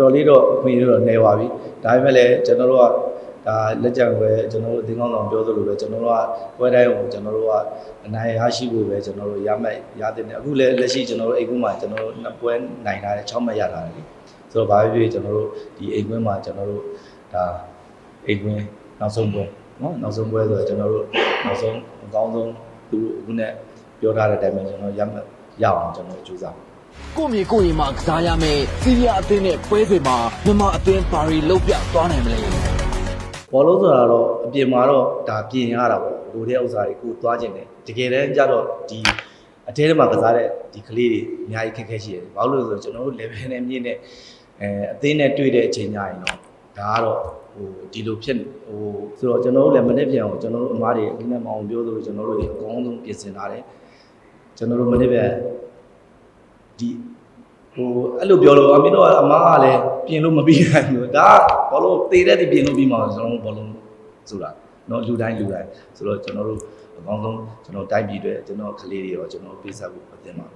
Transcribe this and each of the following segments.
တော်တော်လေးတော့အခွင့်အရေးတော့နေပါပြီဒါပေမဲ့လည်းကျွန်တော်တို့ကဒါလက်ကျန်ပဲကျွန်တော်တို့အသင်းကောင်းဆောင်ပြောသလိုပဲကျွန်တော်တို့ကပွဲတိုင်းကိုကျွန်တော်တို့ကအနိုင်ရရှိဖို့ပဲကျွန်တော်တို့ရမဲ့ရတဲ့နေအခုလည်းလက်ရှိကျွန်တော်တို့အိမ်ကွင်းမှာကျွန်တော်တို့နှစ်ပွဲနိုင်ထားတယ်6မှတ်ရထားတယ်လေဆိုတော့ဘာဖြစ်ဖြစ်ကျွန်တော်တို့ဒီအိမ်ကွင်းမှာကျွန်တော်တို့ဒါအိမ်ကွင်းနောက်ဆုံးပွဲနော်နောက်ဆုံးပွဲဆိုတော့ကျွန်တော်တို့နောက်ဆုံးအကောင်းဆုံးသူတို့အခုနဲ့ပြောထားတဲ့အတိုင်းပဲကျွန်တော်ရမဲ့ရအောင်ကျွန်တော်ကြိုးစား ကိုမြေကိုရင်မှကစားရမယ်စီးရီးယားအသင်းနဲ့ပွဲစဉ်မှာမြန်မာအသင်းပါရီလုတ်ပြသွားနိုင်မလဲဘောလုံးဆိုတာတော့အပြင်မှာတော့ဒါပြင်ရတာပေါ့လူတဲ့ဥစ္စာတွေကိုသွားခြင်းတယ်တကယ်တမ်းကျတော့ဒီအထဲထဲမှာကစားတဲ့ဒီကလေးတွေအများကြီးခက်ခဲရှိတယ်ဘာလို့လဲဆိုတော့ကျွန်တော်တို့ level နဲ့မြင့်တဲ့အဲအသင်းနဲ့တွေ့တဲ့အချိန်ညရင်တော့ဒါကတော့ဟိုဒီလိုဖြစ်ဟိုဆိုတော့ကျွန်တော်တို့လည်းမနေ့ပြန်အောင်ကျွန်တော်တို့အမားတွေအင်းနဲ့မအောင်ပြောသလိုကျွန်တော်တို့တွေအကောင်းဆုံးပြင်ဆင်ထားတယ်ကျွန်တော်တို့မနေ့ပြန် ဒီဟိုအဲ့လိုပြောလို့အမင်းတို့ကအမားကလည်းပြင်လို့မပြီးနိုင်ဘူးဒါကဘောလုံးသေတဲ့ဒီပြင်လို့ပြီးမှာကျွန်တော်တို့ဘောလုံးဆိုတာနော်လူတိုင်းလူတိုင်းဆိုတော့ကျွန်တော်တို့အကောင်းဆုံးကျွန်တော်တိုက်ပြီးတဲ့ကျွန်တော်ကလေးတွေရောကျွန်တော်ပေးဆက်ဖို့အသင့်ပါ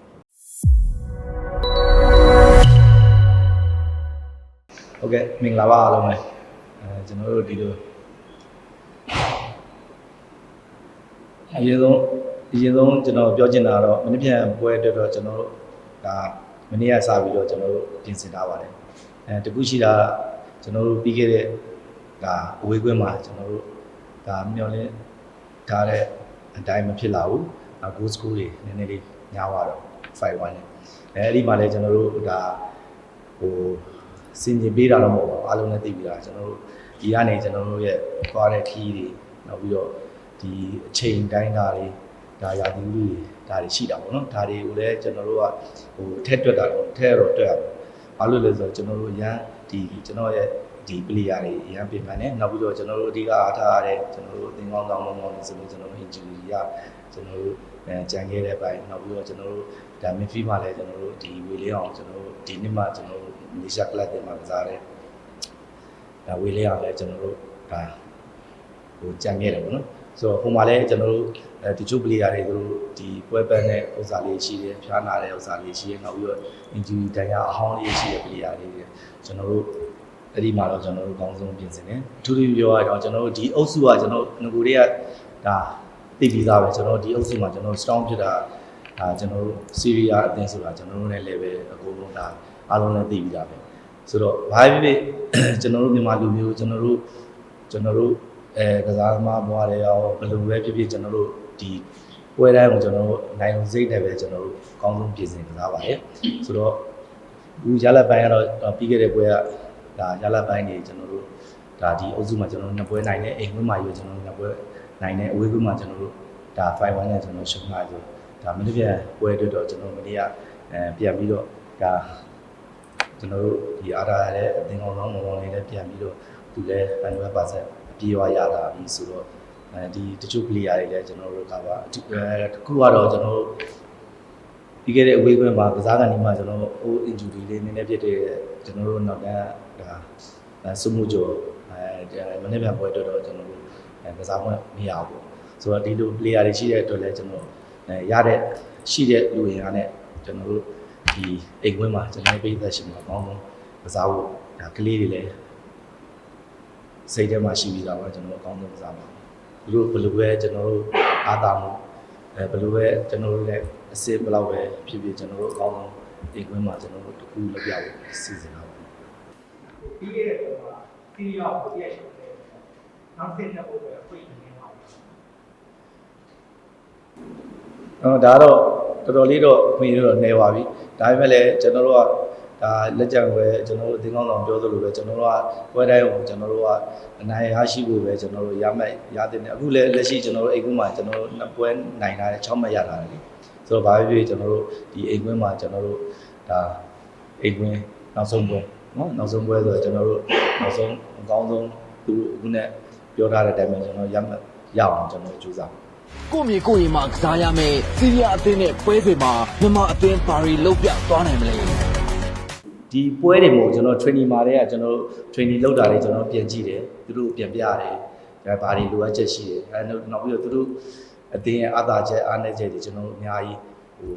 ဟုတ်ကဲ့မင်္ဂလာပါအားလုံးပဲအဲကျွန်တော်တို့ဒီလိုအရင်ဆုံးအရင်ဆုံးကျွန်တော်ပြောချင်တာကတော့မနေ့ပြန်ပွဲအတွက်တော့ကျွန်တော်တို့ ဒါမနေ့ကစပြီးတော့ကျွန်တော်တို့ပြင်ဆင်ထားပါတယ်အဲတခုရှိတာကျွန်တော်တို့ပြီးခဲ့တဲ့ဒါအဝေးကွင်းမှာကျွန်တော်တို့ဒါမျောလင်းထားတဲ့အတိုင်းမဖြစ်လာဘူးအ goal score တွေနည်းနည်းလေးညားသွားတော့5-1နဲ့အဲအဲ့ဒီမှာလည်းကျွန်တော်တို့ဒါဟိုစင်ကြင်ပေးတာတော့မဟုတ်ပါဘူးအားလုံးလည်းသိပြီးသားကျွန်တော်တို့ဒီကနေကျွန်တော်တို့ရဲ့သွားတဲ့ခီးတွေနောက်ပြီးတော့ဒီအချိန်တိုင်းတာတွေဒါရာသီဥတုတွေ ဒါတွေရှိတာပေါ့နော်ဒါတွေကိုလည်းကျွန်တော်တို့ကဟိုထက်တွက်တာတော့ထက်တော့တွက်ရပါဘာလို့လဲဆိုတော့ကျွန်တော်တို့ရန်ဒီကျွန်တော်ရဲ့ဒီ player တွေရန်ပြင်ပန်းတယ်နောက်ပြီးတော့ကျွန်တော်တို့အဓိကအားထားရတဲ့ကျွန်တော်တို့အသင်းကောင်းဆောင်မောင်းမောင်းနေဆိုလို့ကျွန်တော်တို့ injury ရကျွန်တော်တို့အဲကြံခဲ့တဲ့ဘက်နောက်ပြီးတော့ကျွန်တော်တို့ဒါ midfield မှာလည်းကျွန်တော်တို့ဒီဝေလေးအောင်ကျွန်တော်တို့ဒီနှစ်မှကျွန်တော်တို့မလေးရှားကလပ်တင်မှာကစားတယ်ဒါဝေလေးအောင်လည်းကျွန်တော်တို့ဒါဟိုကြံခဲ့တယ်ပေါ့နော် ဆိုတော့ဟိုမှာလည်းကျွန်တော်တို့အဲဒီချို့ player တွေသူတို့ဒီပွဲပန်းတဲ့ဥစ္စာလေးရှိတယ်ဖျားနာတဲ့ဥစ္စာလေးရှိတယ်နောက်ပြီးတော့ injury တန်ရာအဟောင်းလေးရှိတဲ့ player တွေကျွန်တော်တို့အဲ့ဒီမှာတော့ကျွန်တော်တို့အကောင်းဆုံးပြင်ဆင်တယ်အထူးသဖြင့်ပြောရတော့ကျွန်တော်တို့ဒီအုပ်စုကကျွန်တော်ငကိုတွေကဒါသိပြီးသားပဲကျွန်တော်တို့ဒီအုပ်စုမှာကျွန်တော် strong ဖြစ်တာဒါကျွန်တော်တို့ Syria အသင်းဆိုတာကျွန်တော်တို့နဲ့ level အကုန်လုံးဒါအားလုံးလည်းသိပြီးသားပဲဆိုတော့ဘာဖြစ်ဖြစ်ကျွန်တော်တို့မြန်မာလူမျိုးကျွန်တော်တို့ကျွန်တော်တို့ အဲကစားသမားဘွားတွေရောဘယ်လိုပဲဖြစ်ဖြစ်ကျွန်တော်တို့ဒီပွဲတိုင်းကိုကျွန်တော်တို့နိုင်လုံးစိတ်နဲ့ပဲကျွန်တော်တို့အကောင်းဆုံးပြင်ဆင်ကစားပါတယ်ဆိုတော့ဒီရလက်ပိုင်းကတော့ပြီးခဲ့တဲ့ပွဲကဒါရလာပိုင်းနေကျွန်တော်တို့ဒါဒီအုပ်စုမှာကျွန်တော်တို့နှစ်ပွဲနိုင်တယ်အိမ်ဝင်းမှာယူကျွန်တော်တို့နှစ်ပွဲနိုင်တယ်အဝေးကွင်းမှာကျွန်တော်တို့ဒါ5-1နဲ့ကျွန်တော်ရှုံးလာဆိုဒါမနေ့ပြန်ပွဲအတွက်တော့ကျွန်တော်မနေ့ကအဲပြန်ပြီးတော့ဒါကျွန်တော်တို့ဒီအားရရတဲ့အသင်းကောင်းဆောင်မောင်မောင်လေးလည်းပြန်ပြီးတော့သူလည်း100%အ ပြေးဝရတာပြီဆိုတော့အဲဒီတချို့ player တွေလည်းကျွန်တော်တို့ကပါအဲတခုကတော့ကျွန်တော်တို့ပြီးခဲ့တဲ့အဝေးကွင်းမှာကစားကန်ဒီမှာကျွန်တော်ဟို injury လေးနည်းနည်းဖြစ်တဲ့ကျွန်တော်တို့နောက်တန်းဒါအဲစုမှုကျော်အဲမနေ့ပြန်ပွဲအတွက်တော့ကျွန်တော်တို့အဲကစားပွဲမရဘူးဆိုတော့ဒီလို player တွေရှိတဲ့အတွက်လည်းကျွန်တော်အဲရတဲ့ရှိတဲ့လူရင်းအားနဲ့ကျွန်တော်တို့ဒီအိမ်ကွင်းမှာကျွန်တော်ပြည်သက်ရှင်မှာအကောင်းဆုံးကစားဖို့ဒါကလေးတွေလည်း စိတ်ထဲမှာရှိပြီးသားပါကျွန်တော်အကောင်းဆုံးကစားပါသူတို့ဘယ်လိုပဲကျွန်တော်တို့အားသာမှုအဲဘယ်လိုပဲကျွန်တော်တို့လည်းအစစ်ဘယ်လောက်ပဲဖြစ်ဖြစ်ကျွန်တော်တို့အကောင်းဆုံးအိမ်ကွင်းမှာကျွန်တော်တို့တခုလုပ်ပြဖို့စီစဉ်တာပါပြီးခဲ့တဲ့ပုံမှာစီရီယောကိုပြည့်ရှိတယ်။နောက်တစ်နှစ်ပုံပဲအခွင့်အရေးပါဘူးအော်ဒါတော့တော်တော်လေးတော့အခွင့်အရေးတော့နေပါပြီဒါပေမဲ့လည်းကျွန်တော်တို့က ဒါလက်ကျန်ပဲကျွန်တော်တို့အသင်းကောင်းဆောင်ပြောသလိုပဲကျွန်တော်တို့ကပွဲတိုင်းကိုကျွန်တော်တို့ကအနိုင်ရရှိဖို့ပဲကျွန်တော်တို့ရမဲ့ရတဲ့နေအခုလည်းလက်ရှိကျွန်တော်တို့အိမ်ကွင်းမှာကျွန်တော်တို့နှစ်ပွဲနိုင်ထားတယ်6မှတ်ရထားတယ်လေဆိုတော့ဘာဖြစ်ဖြစ်ကျွန်တော်တို့ဒီအိမ်ကွင်းမှာကျွန်တော်တို့ဒါအိမ်ကွင်းနောက်ဆုံးပွဲနော်နောက်ဆုံးပွဲဆိုတော့ကျွန်တော်တို့နောက်ဆုံးအကောင်းဆုံးသူအခုနဲ့ပြောထားတဲ့အတိုင်းပဲကျွန်တော်ရမဲ့ရအောင်ကျွန်တော်ကြိုးစားကိုမြေကိုရင်မှကစားရမယ်စီးရီးယားအသင်းနဲ့ပွဲစဉ်မှာမြန်မာအသင်းပါရီလုတ်ပြသွားနိုင်မလဲ ဒီပွဲတွေမို့ကျွန်တော် training မှာတည်းကကျွန်တော် training လုပ်တာတွေကျွန်တော်ပြန်ကြည့်တယ်သူတို့ပြန်ပြတယ်ဒါဘာတွေလိုအပ်ချက်ရှိတယ်အဲနောက်နောက်ပြီးတော့သူတို့အတင်းရဲ့အသာချက်အားနည်းချက်တွေကျွန်တော်တို့အများကြီးဟို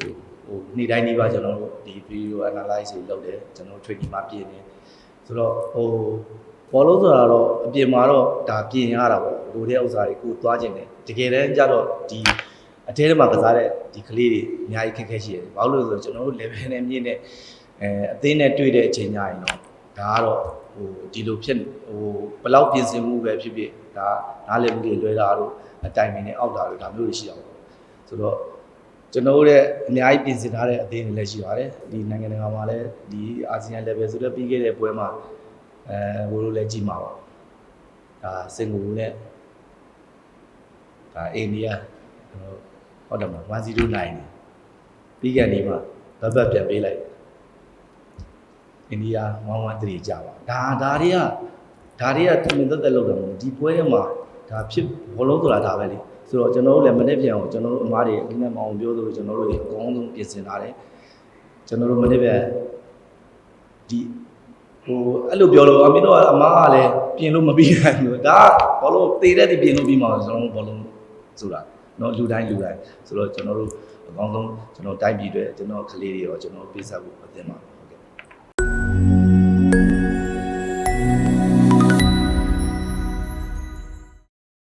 ဟိုနေ့တိုင်းနေ့ပါကျွန်တော်တို့ဒီ video analyze တွေလုပ်တယ်ကျွန်တော် training မှာပြင်တယ်အဲဆိုတော့ဟိုဘောလုံးဆိုတာတော့အပြင်မှာတော့ဒါပြင်ရတာပေါ့လူတဲ့ဥစ္စာတွေကိုသွားခြင်းတယ်တကယ်တမ်းကျတော့ဒီအတဲထဲမှာကစားတဲ့ဒီကလေးတွေအများကြီးခက်ခဲရှိတယ်ဘာလို့လဲဆိုတော့ကျွန်တော်တို့ level နဲ့မြင့်တဲ့ အဲအသင်းနဲ့တွေ့တဲ့အချိန်ညရင်တော့ဒါကတော့ဟိုဒီလိုဖြစ်ဟိုဘယ်လောက်ပြင်ဆင်မှုပဲဖြစ်ဖြစ်ဒါနားလည်မှုတွေလွဲတာတို့အတိုင်ပင်နဲ့အောက်တာတို့ဒါမျိုးတွေရှိအောင်ဆိုတော့ကျွန်တော်တို့ရဲ့အများကြီးပြင်ဆင်ထားတဲ့အသင်းတွေလည်းရှိပါတယ်ဒီနိုင်ငံတကာမှာလည်းဒီအာဆီယံ level ဆိုတော့ပြီးခဲ့တဲ့ပွဲမှာအဲဘိုးတို့လည်းကြည့်မှာပါဒါစင်ကာပူနဲ့ဒါအိန္ဒိယကျွန်တော်ဟုတ်တယ်မလား109နေပြီးကန်နေမှာဘတ်ဘတ်ပြန်ပေးလိုက် အိန္ဒိယ113ကြာပါဒါဒါတွေကဒါတွေကတမင်သက်သက်လုပ်တယ်မဟုတ်ဘူးဒီပွဲထဲမှာဒါဖြစ်ဘောလုံးဆိုတာဒါပဲလေဆိုတော့ကျွန်တော်တို့လည်းမနေ့ပြန်အောင်ကျွန်တော်တို့အမားတွေဒီနေ့မအောင်ပြောသလိုကျွန်တော်တို့တွေအကောင်းဆုံးပြင်ဆင်ထားတယ်ကျွန်တော်တို့မနေ့ပြန်ဒီဟိုအဲ့လိုပြောလို့အမင်းတို့ကအမားကလည်းပြင်လို့မပြီးနိုင်ဘူးဒါကဘောလုံးတေတဲ့ဒီပြင်လို့ပြီးမှာကျွန်တော်တို့ဘောလုံးဆိုတာနော်လူတိုင်းလူတိုင်းဆိုတော့ကျွန်တော်တို့အကောင်းဆုံးကျွန်တော်တိုင်းပြည်တွေကျွန်တော်ကလေးတွေရောကျွန်တော်ပေးဆက်ဖို့အသင့်ပါ